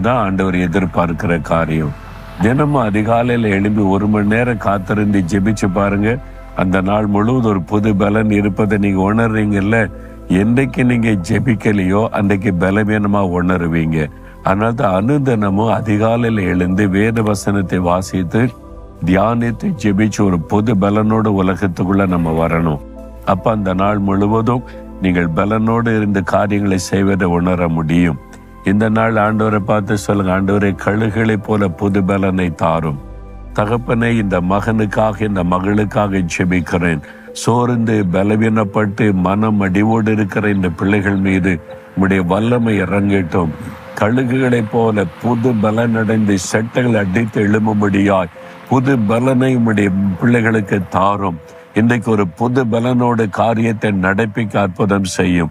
தான் ஆண்டவர் எதிர்பார்க்கிற காரியம். தினமும் அதிகாலையில எழுப்பி ஒரு மணி நேரம் காத்திருந்து ஜெபிச்சு பாருங்க. அந்த நாள் முழுவதும் ஒரு புது பலன் இருப்பதை நீங்க உணர்றீங்கல்ல? என்னைக்கு நீங்க ஜெபிக்கலையோ அன்றைக்கு பலவீனமா உணருவீங்க. அதனால தான் அனுதினமும் அதிகாலையில எழுந்து வேத வசனத்தை வாசித்து தியானித்து ஜெபிச்சு ஒரு பொது பலனோட உலகத்துக்குள்ள நம்ம வரணும். அப்ப அந்த நாள் முழுவதும் நீங்கள் பலனோடு இருந்து காரியங்களை செய்வதை உணர முடியும். இந்த நாள் ஆண்டவரை பார்த்து சொல்லுங்க ஆண்டவரை கழுகளை போல புது பலனை தாரும். தகப்பனை இந்த மகனுக்காக இந்த மகளுக்காக செபிக்கிறேன் சோர்ந்து பலவீனப்பட்டு மனம் அடிவோடு இருக்கிற இந்த பிள்ளைகள் மீது உடைய வல்லமை இறங்கட்டும். கழுகுகளைப் போல புது பலனடைந்து செட்டைகள் அடித்து எழும்பும்படியாய் புது பலனை உடைய பிள்ளைகளுக்கு தாரும். இன்றைக்கு ஒரு புது பலனோட காரியத்தை நடப்பிக்க அற்புதம் செய்யும்.